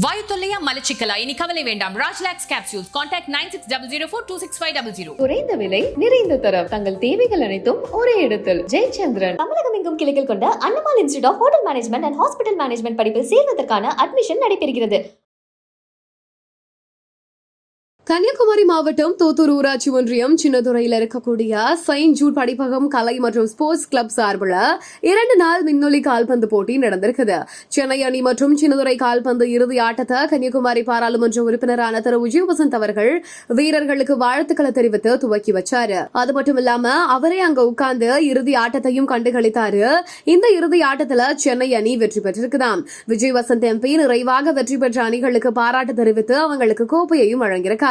வாயு தொல்லையா மலச்சிக்கலா? இனி கவலை வேண்டாம். Rajlax capsules contact nine six double zero four two six five double zero குறைந்த விலை நிறைந்த தரம். தங்கள் தேவைகள் அனைத்தும் ஒரே இடத்தில். ஜெயச்சந்திரன். தமிழகம் எங்கும் கிளைகள் கொண்ட Annamal institute of hotel management and hospital management படிப்பில் சேர்வதற்கான அட்மிஷன் நடைபெறுகிறது. கன்னியாகுமரி மாவட்டம் தோத்தூர் ஊராட்சி ஒன்றியம் சின்னதுறையில் இருக்கக்கூடிய செயின்ட் ஜூட் படிப்பகம் கலை மற்றும் ஸ்போர்ட்ஸ் கிளப் சார்பில் இரண்டு நாள் மின்னொலி கால்பந்து போட்டி நடந்திருக்குது சென்னை அணி மற்றும் சின்னதுரை கால்பந்து இறுதி ஆட்டத்தை கன்னியாகுமரி பாராளுமன்ற உறுப்பினரான திரு. விஜய் வசந்த் அவர்கள் வீரர்களுக்கு வாழ்த்துக்களை தெரிவித்து துவக்கி வச்சாரு. அது மட்டும் இல்லாம அவரே அங்க உட்கார்ந்து இறுதி ஆட்டத்தையும் கண்டுகளித்தாரு. இந்த இறுதி ஆட்டத்துல சென்னை அணி வெற்றி பெற்றிருக்குதாம். விஜய் வசந்த் எம்பி நிறைவாக வெற்றி பெற்ற அணிகளுக்கு பாராட்டு தெரிவித்து அவங்களுக்கு கோப்பையையும் வழங்கியிருக்கார்.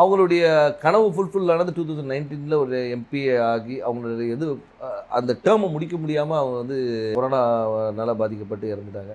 அவங்களுடைய கனவு ஃபுல்ஃபில் ஆனது டூ தௌசண்ட் நைன்டீனில் ஒரு எம்பி ஆகி அவங்களுடைய இது அந்த டேர்மை முடிக்க முடியாமல் அவங்க வந்து கொரோனானால பாதிக்கப்பட்டு இறந்துட்டாங்க.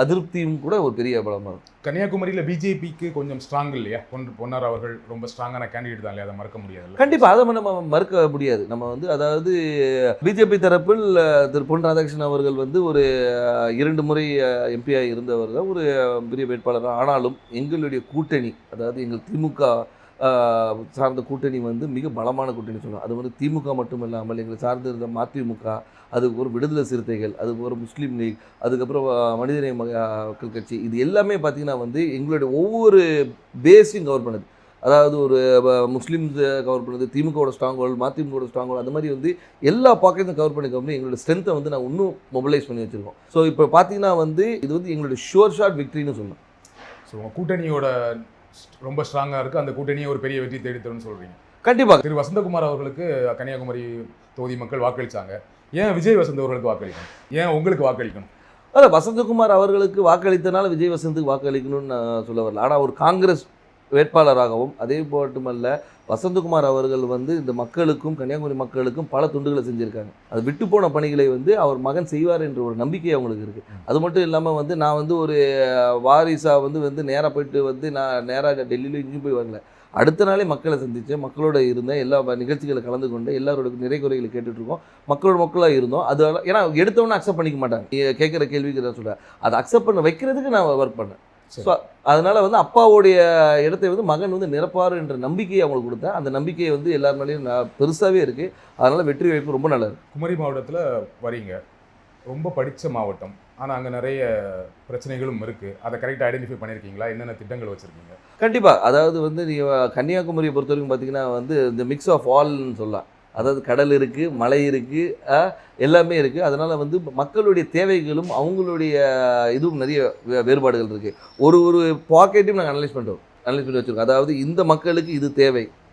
அதிருப்தியும் கூட ஒரு பெரிய பலமாக இருக்கும். கன்னியாகுமரியில பிஜேபிக்கு கொஞ்சம் ஸ்ட்ராங் இல்லையா? பொன் பொன்னார் அவர்கள் ரொம்ப ஸ்ட்ராங்கான கேண்டிடேட் தான் இல்லையா? அதை மறக்க முடியாது கண்டிப்பாக அதை நம்ம மறுக்க முடியாது. நம்ம வந்து அதாவது பிஜேபி தரப்பில் திரு பொன் ராதாகிருஷ்ணன் அவர்கள் வந்து ஒரு இரண்டு முறை எம்பியாக இருந்தவர் தான். ஒரு பெரிய வேட்பாளர் தான். ஆனாலும் எங்களுடைய கூட்டணி அதாவது எங்கள் திமுக சார்ந்த கூட்டணி வந்து மிக பலமான கூட்டணி சொல்லலாம் அது வந்து திமுக மட்டும் இல்லாமல் எங்களை சார்ந்து இருந்த மதிமுக அது ஒரு விடுதலை சிறுத்தைகள் அது ஒரு முஸ்லீம் லீக் அதுக்கப்புறம் மனிதநேய மக்கள் கட்சி இது எல்லாமே பார்த்திங்கன்னா வந்து எங்களுடைய ஒவ்வொரு பேஸையும் கவர் பண்ணுது. அதாவது ஒரு முஸ்லிம்ஸ் கவர் பண்ணுறது திமுகவோட ஸ்ட்ராங் ஹோல்டு மதிமுகவோட ஸ்ட்ராங் அந்த மாதிரி வந்து எல்லா பாக்கெட்டும் கவர் பண்ணி பண்ணி எங்களோட ஸ்ட்ரென்த்தை வந்து நான் இன்னும் மொபிலைஸ் பண்ணி வச்சுருக்கோம். ஸோ இப்போ பார்த்தீங்கன்னா வந்து இது வந்து எங்களுடைய ஷோர் ஷாட் விக்ட்ரின்னு சொல்லலாம் ஸோ கூட்டணியோட ரொம்ப ஸ்ட்ராங்கா இருக்கு அந்த கூட்டணியை ஒரு பெரிய வெற்றி தேடி தரும்னு சொல்றீங்க. கண்டிப்பாக திரு. வசந்தகுமார் அவர்களுக்கு கன்னியாகுமரி தொகுதி மக்கள் வாக்களிச்சாங்க. ஏன் விஜய் வசந்த் அவர்களுக்கு வாக்களிக்கணும்? ஏன் உங்களுக்கு வாக்களிக்கணும்? அதான் வசந்தகுமார் அவர்களுக்கு வாக்களித்தனால விஜய் வசந்துக்கு வாக்களிக்கணும்னு நான் சொல்ல வரல. ஆனால் ஒரு காங்கிரஸ் வேட்பாளராகவும் அதே மட்டுமல்ல வசந்தகுமார் அவர்கள் வந்து இந்த மக்களுக்கும் கன்னியாகுமரி மக்களுக்கும் பல துண்டுகளை செஞ்சுருக்காங்க. அது விட்டு போன பணிகளை வந்து அவர் மகன் செய்வார் என்ற ஒரு நம்பிக்கை அவங்களுக்கு இருக்குது அது மட்டும் இல்லாமல் வந்து நான் வந்து ஒரு வாரிசா வந்து வந்து நேராக போயிட்டு வந்து நான் நேராக டெல்லியில் இங்கேயும் போய் வரல. அடுத்த நாளே மக்களை சந்தித்தேன் மக்களோட இருந்தேன் எல்லா நிகழ்ச்சிகளை கலந்து கொண்டு எல்லாரோட நிறை குறைகளை கேட்டுட்டு இருக்கோம் மக்களோட மக்களாக இருந்தோம். அது ஏன்னா எடுத்தவொன்னே அக்செப்ட் பண்ணிக்க மாட்டாங்க. கேட்குற கேள்விக்கு நான் சொல்கிறேன் அதை அக்செப்ட் பண்ண வைக்கிறதுக்கு நான் ஒர்க் பண்ணேன். ஸோ அதனால வந்து அப்பாவுடைய இடத்தை வந்து மகன் வந்து நிரப்பார் என்ற நம்பிக்கையை அவங்களுக்கு கொடுத்தேன். அந்த நம்பிக்கையை வந்து எல்லார் மேலேயும் நான் பெருசாகவே இருக்குது அதனால் வெற்றி வாய்ப்பு ரொம்ப நல்லா இருக்கு குமரி மாவட்டத்தில் வரீங்க. ரொம்ப படித்த மாவட்டம். ஆனால் அங்கே நிறைய பிரச்சனைகளும் இருக்குது அதை கரெக்டாக ஐடென்டிஃபை பண்ணியிருக்கீங்களா என்னென்ன திட்டங்கள் வச்சுருக்கீங்க? கண்டிப்பாக அதாவது வந்து நீங்கள் கன்னியாகுமரியை பொறுத்த வரைக்கும் பார்த்தீங்கன்னா வந்து இந்த மிக்ஸ் ஆஃப் ஆல்னு சொல்லலாம். அதாவது கடல் இருக்குது மலை இருக்குது எல்லாமே இருக்குது அதனால் வந்து மக்களுடைய தேவைகளும் அவங்களுடைய இதுவும் நிறைய வே- வேறுபாடுகள் இருக்குது ஒரு ஒரு பாக்கெட்டையும் நாங்கள் அனலைஸ் பண்ணுறோம் அனலைஸ் பண்ணி வச்சுருக்கோம். அதாவது இந்த மக்களுக்கு இது தேவை.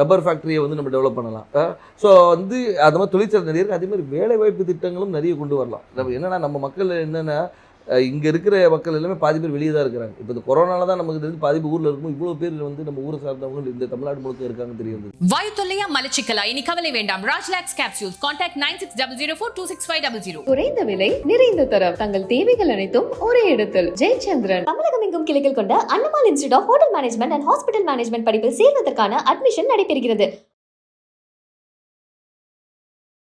ரப்பர் ஃபேக்ட்ரியை வந்து நம்ம டெவலப் பண்ணலாம். ஸோ வந்து அது மாதிரி தொழிற்சாலை நிறைய இருக்குது அதே மாதிரி திட்டங்களும் நிறைய கொண்டு வரலாம். நம்ம நம்ம மக்கள் என்னென்னா இங்கே இருக்கிற மக்கள் எல்லாமே பாதி பேர் வெளியே தான் இருக்கிறாங்க. இப்போ இந்த கொரோனால தான் நமக்கு தெரிஞ்சு பாதி ஊரில் இருக்கும் இவ்வளோ பேர் வந்து நம்ம ஊரை சார்ந்தவங்க இந்த தமிழ்நாடு முழுக்க இருக்காங்க தெரியும் வாயு தொல்லையா மலச்சிக்கலா? இனி கவலை வேண்டாம். Rajlax capsules. Contact nine six double zero four two six five double zero குறைந்த விலை நிறைந்த தரம். தங்கள் தேவைகள் அனைத்தும் ஒரே இடத்தில். ஜெயச்சந்திரன். தமிழகம் எங்கும் கிளைகள் கொண்ட Annamal institute of hotel management and hospital management படிப்பில் சேர்வதற்கான அட்மிஷன் நடைபெறுகிறது.